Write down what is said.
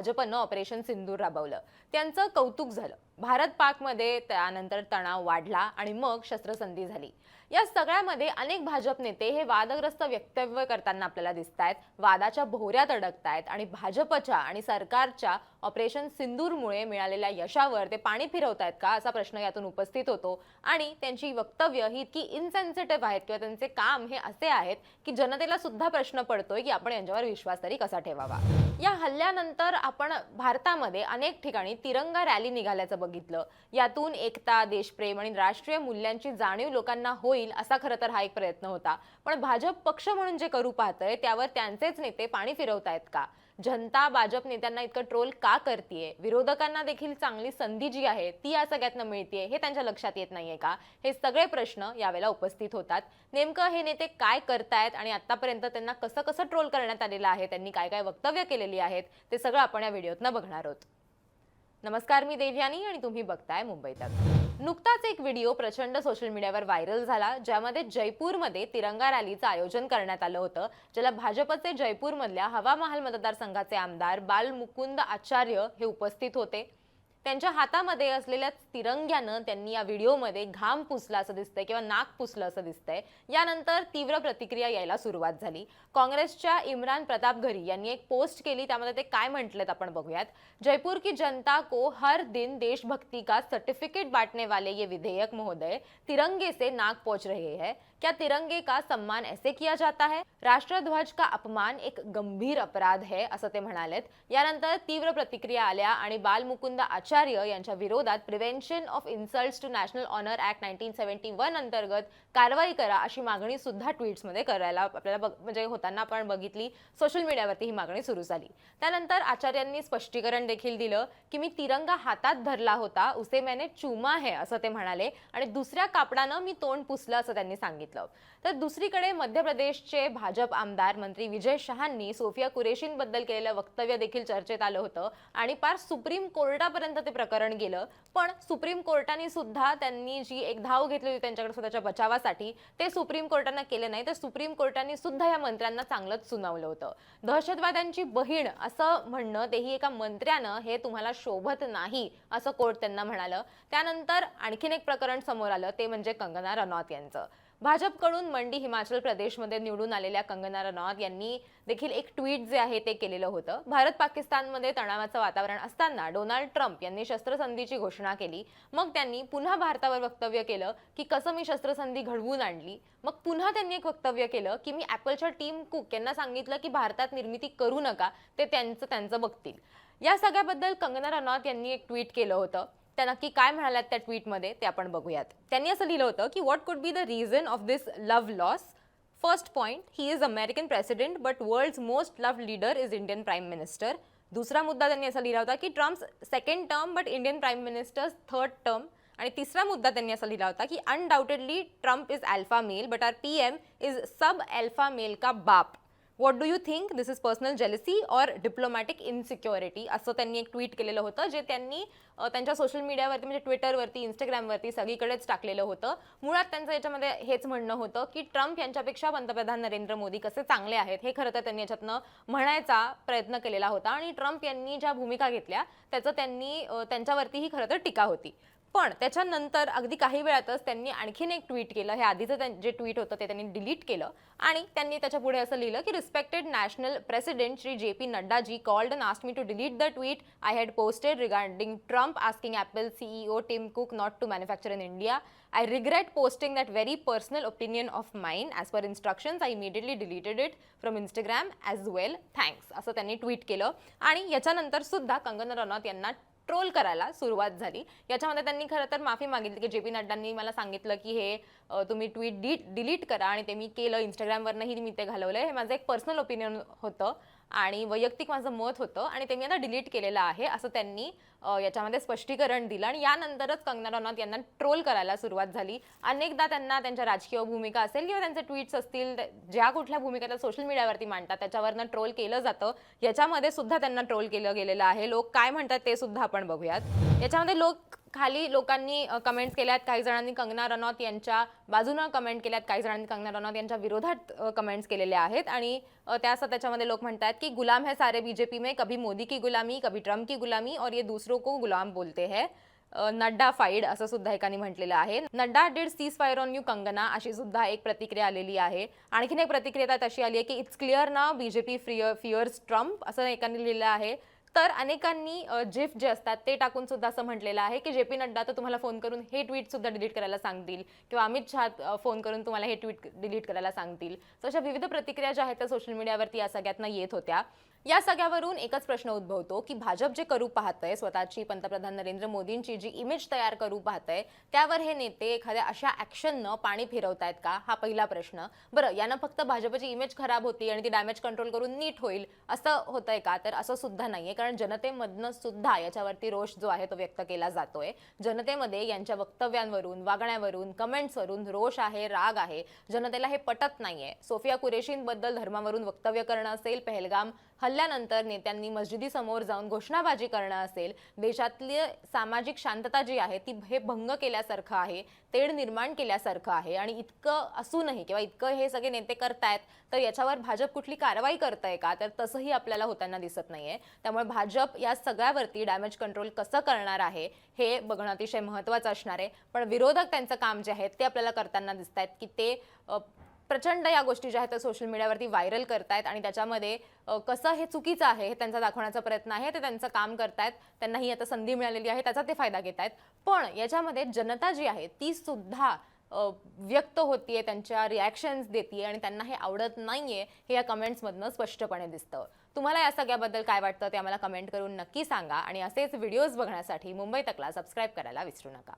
भाजपनं ऑपरेशन सिंदूर राबवलं. त्यांचं कौतुक झालं. भारत पाकमध्ये त्यानंतर तणाव वाढला आणि मग शस्त्रसंधी झाली. या सगळ्यामध्ये अनेक भाजप नेते हे वादग्रस्त वक्तव्य करताना आपल्याला दिसत आहेत वादाच्या भोवऱ्यात अडकतायत आणि भाजपच्या आणि सरकारच्या ऑपरेशन सिंदूरमुळे मिळालेल्या यशावर ते पाणी फिरवतायत का असा प्रश्न यातून उपस्थित होतो. आणि त्यांची वक्तव्य ही इतकी इनसेन्सिटिव्ह आहेत किंवा त्यांचे काम हे असे आहेत की जनतेला सुद्धा प्रश्न पडतोय की आपण यांच्यावर विश्वास तरी कसा ठेवावा. या हल्ल्यानंतर आपण भारतामध्ये अनेक ठिकाणी तिरंगा रॅली निघाल्याचं बघितलं. यातून एकता देशप्रेम आणि राष्ट्रीय मूल्यांची जाणीव लोकांना होईल असा खरं तर हा एक प्रयत्न होता. पण भाजप पक्ष म्हणून जे करू पाहतंय त्यावर त्यांचेच नेते पाणी फिरवतायत का? जनता भाजप नेत्यांना इतकं ट्रोल का करतीये? विरोधकांना देखील चांगली संधी जी आहे ती या सगळ्यातनं मिळतीये हे त्यांच्या लक्षात येत नाहीये का? हे सगळे प्रश्न यावेळेला उपस्थित होतात. नेमकं हे नेते काय करतायत आणि आतापर्यंत त्यांना कसं कसं ट्रोल करण्यात आलेलं आहे त्यांनी काय काय वक्तव्य केलेली आहेत ते सगळं आपण या व्हिडिओतनं बघणार आहोत. नमस्कार मी देवयानी आणि तुम्ही बघताय मुंबई तक. नुकताच एक व्हिडिओ प्रचंड सोशल मीडियावर व्हायरल झाला ज्यामध्ये जयपूरमध्ये तिरंगा रॅलीचं आयोजन करण्यात आलं होतं ज्याला भाजपचे जयपूरमधल्या हवा महाल मतदारसंघाचे आमदार बाल मुकुंद आचार्य हे उपस्थित होते. त्यांच्या हातामध्ये असलेल्या तिरंग्यानं त्यांनी या व्हिडिओमध्ये घाम पुसला असं दिसतंय किंवा नाक पुसलं असं दिसतंय. यानंतर तीव्र प्रतिक्रिया यायला सुरुवात झाली. काँग्रेसच्या इम्रान प्रताप घरी यांनी एक पोस्ट केली. त्यामध्ये ते काय म्हटलेत आपण बघूयात. जयपूर की जनता को हर दिन देशभक्ती का सर्टिफिकेट बांटने वाले ये विधेयक महोदय तिरंगे से नाक पहुंच रहे हैं. क्या तिरंगे का सम्मान ऐसे किया जाता है? राष्ट्रध्वज का अपमान एक गंभीर अपराध है असं ते म्हणालेत. यानंतर तीव्र प्रतिक्रिया आल्या आणि बालमुकुंद आचार्य यांच्या विरोधात prevention of insults to national honour act nineteen seventy one अंतर्गत कारवाई करा अशी मागणी सुद्धा ट्विट्समध्ये करायला आपल्याला म्हणजे होताना आपण बघितली. सोशल मीडियावरती ही मागणी सुरू झाली. त्यानंतर आचार्यांनी स्पष्टीकरण देखील दिलं की मी तिरंगा हातात धरला होता उसे मैंने चुमा है असं ते म्हणाले. आणि दुसऱ्या कापडानं मी तोंड पुसलं असं त्यांनी सांगितलं. तर दुसरीकडे मध्य प्रदेशचे भाजप आमदार मंत्री विजय शहांनी सोफिया कुरेशींबद्दल केलेलं वक्तव्य देखील चर्चेत आलं होतं आणि पार सुप्रीम कोर्टापर्यंत ते प्रकरण गेलं. पण सुप्रीम कोर्टाने सुद्धा त्यांनी जी एक धाव घेतली होती त्यांच्याकडे स्वतःच्या बचावासाठी ते सुप्रीम कोर्टानं केलं नाही. तर सुप्रीम कोर्टाने सुद्धा या मंत्र्यांना चांगलंच सुनावलं होतं. दहशतवाद्यांची बहीण असं म्हणणं तेही एका मंत्र्यानं हे तुम्हाला शोभत नाही असं कोर्ट त्यांना म्हणालं. त्यानंतर आणखीन एक प्रकरण समोर आलं ते म्हणजे कंगना रनौत यांचं. भाजपकडून मंडी हिमाचल प्रदेशमध्ये निवडून आलेल्या कंगना रनौत यांनी देखील एक ट्विट जे आहे ते केलेलं होतं. भारत पाकिस्तानमध्ये तणावाचं वातावरण असताना डोनाल्ड ट्रम्प यांनी शस्त्रसंधीची घोषणा केली. मग त्यांनी पुन्हा भारतावर वक्तव्य केलं की कसं मी शस्त्रसंधी घडवून आणली? मग पुन्हा त्यांनी एक वक्तव्य केलं की मी ॲपलच्या टीम कुक यांना सांगितलं की भारतात निर्मिती करू नका ते त्यांचं त्यांचं बघतील. या सगळ्याबद्दल कंगना रनौत यांनी एक ट्विट केलं होतं. त्या नक्की काय म्हणाल्यात त्या ट्विटमध्ये ते आपण बघूयात. त्यांनी असं लिहिलं होतं की what could be the reason of this love loss first point he is American president but world's most love leader is Indian prime minister दुसरा मुद्दा त्यांनी असा लिहिला होता की Trump's second term but Indian prime minister's third term आणि तिसरा मुद्दा त्यांनी असा लिहिला होता की undoubtedly Trump is alpha male but our P M is sub alpha male का बाप? What do you think this is personal jealousy or diplomatic insecurity असं त्यांनी एक ट्विट केलेलं होतं जे त्यांनी त्यांच्या सोशल मीडियावरती म्हणजे ट्विटरवरती इंस्टाग्रामवरती सगळीकडेच टाकलेलं होतं. मुळात त्यांचं याच्यामध्ये हेच म्हणणं होतं की ट्रम्प यांच्यापेक्षा पंतप्रधान नरेंद्र मोदी कसे चांगले आहेत हे खरं तर त्यांनी याच्यातनं म्हणायचा प्रयत्न केलेला होता. आणि ट्रम्प यांनी ज्या भूमिका घेतल्या त्याचं त्यांनी त्यांच्यावरतीही खरं तर टीका होती. पण त्याच्यानंतर अगदी काही वेळातच त्यांनी आणखीन एक ट्विट केलं. हे आधीचं त्यां- जे ट्विट होतं ते त्यांनी डिलीट केलं. आणि त्यांनी त्याच्या पुढे असं लिहिलं की respected national president Shri J P Nadda ji called and ask me to delete the tweet I had posted regarding Trump asking Apple CEO Tim Cook not to manufacture in India I regret posting that very personal opinion of mine as per instructions I immediately deleted it from Instagram as well thanks असं त्यांनी tweet केलं. आणि याच्यानंतर सुद्धा कंगना रनौत यांना troll करायला सुरुवात झाली. याच्यामध्ये त्यांनी खरं तर माफी मागितली की जे पी नड्डांनी मला सांगितलं की हे तुम्ही ट्विट डी डिलीट करा आणि ते मी केलं. इंस्टाग्रामवरनंही मी ते घालवलं हे माझं एक पर्सनल ओपिनियन होतं. आणि वैयक्तिक माझं मत होतं आणि ते मी आता डिलीट केलेलं आहे असं त्यांनी याच्यामध्ये स्पष्टीकरण दिलं आणि यानंतरच कंगना रनौत यांना ट्रोल करायला सुरुवात झाली. अनेकदा त्यांना त्यांच्या राजकीय भूमिका असेल किंवा त्यांचे ट्विट्स असतील त्या- ज्या कुठल्या भूमिका त्या सोशल मीडियावरती मांडतात त्याच्यावरनं ट्रोल केलं जातं. याच्यामध्ये सुद्धा त्यांना ट्रोल केलं गेलेलं आहे. लोक काय म्हणतात ते सुद्धा आपण बघूयात. याच्यामध्ये लोक खाली लोकांनी कमेंट्स केल्यात काही जणांनी कंगना रनौत यांच्या बाजूनं कमेंट केल्यात काही जणांनी कंगना रनौत यांच्या विरोधात कमेंट्स केलेल्या आहेत. आणि त्या असं त्याच्यामध्ये लोक म्हणतात की गुलाम है सारे बीजेपी में कभी मोदी की गुलामी कभी ट्रम्प की गुलामी और ये दूसरों को गुलाम बोलते हैं. नड्डा फाईड असं सुद्धा एकाने म्हटलेलं आहे. Nadda did cease fire on you Kangana अशी सुद्धा एक प्रतिक्रिया आलेली आहे. आणखीन एक प्रतिक्रिया त्यात अशी आली आहे की इट्स क्लिअर ना बीजेपी फ्रिअर फिअर्स ट्रम्प असं एकाने लिहिलं आहे. तर अनेकांनी जिफ जे असतात ते टाकून सुद्धा असं म्हटलेलं आहे की जे पी नड्डा तर तुम्हाला फोन करून हे ट्विट सुद्धा डिलीट करायला सांगतील किंवा अमित शहा फोन करून तुम्हाला हे ट्विट डिलीट करायला सांगतील. तर अशा विविध प्रतिक्रिया ज्या आहेत त्या सोशल मीडियावरती या सगळ्यातनं येत होत्या. या सगळ्यावरून एकच प्रश्न उद्भवतो की भाजप जे करू पाहतंय स्वतःची पंतप्रधान नरेंद्र मोदींची जी इमेज तयार करू पाहतंय त्यावर हे नेते एखाद्या अशा ऍक्शननं पाणी फिरवतायत का? हा पहिला प्रश्न. बरं यानं फक्त भाजपची इमेज खराब होती आणि ती डॅमेज कंट्रोल करून नीट होईल असं होतंय का? तर असं सुद्धा नाहीये कारण जनतेमधनं सुद्धा याच्यावरती रोष जो आहे तो व्यक्त केला जातोय. जनतेमध्ये यांच्या वक्तव्यांवरून वागण्यावरून कमेंट्सवरून रोष आहे राग आहे. जनतेला हे पटत नाहीये. सोफिया कुरेशींबद्दल धर्मावरून वक्तव्य करणं असेल पहलगाम हल्ल्यानंतर नेत्यांनी मस्जिदीसमोर जाऊन घोषणाबाजी करणं असेल देशातली सामाजिक शांतता जी आहे ती हे भंग केल्यासारखं आहे तेढ निर्माण केल्यासारखं आहे आणि इतकं असूनही किंवा इतकं हे सगळे नेते करतायत तर याच्यावर भाजप कुठली कारवाई करताय का? तर तसंही आपल्याला होताना दिसत नाहीये. त्यामुळे भाजप या सगळ्यावरती डॅमेज कंट्रोल कसं करणार आहे हे बघणं अतिशय महत्त्वाचं असणार आहे. पण विरोधक त्यांचं काम जे आहे ते आपल्याला करताना दिसत आहेत की ते प्रचंड या गोष्टी ज्या आहेत त्या सोशल मीडियावरती व्हायरल करतायत आणि त्याच्यामध्ये कसं हे चुकीचं आहे हे त्यांचा दाखवण्याचा प्रयत्न आहे ते त्यांचं काम करतायत त्यांना ही आता संधी मिळालेली आहे त्याचा ते फायदा घेत आहेत पण याच्यामध्ये जनता जी आहे ती सुद्धा व्यक्त होतीये त्यांच्या रिॲक्शन्स देते आणि त्यांना हे आवडत नाहीये हे या कमेंट्समधनं स्पष्टपणे दिसतं. तुम्हाला या सगळ्याबद्दल काय वाटतं ते आम्हाला कमेंट करून नक्की सांगा आणि असेच व्हिडिओज बघण्यासाठी मुंबई तकला सबस्क्राईब करायला विसरू नका.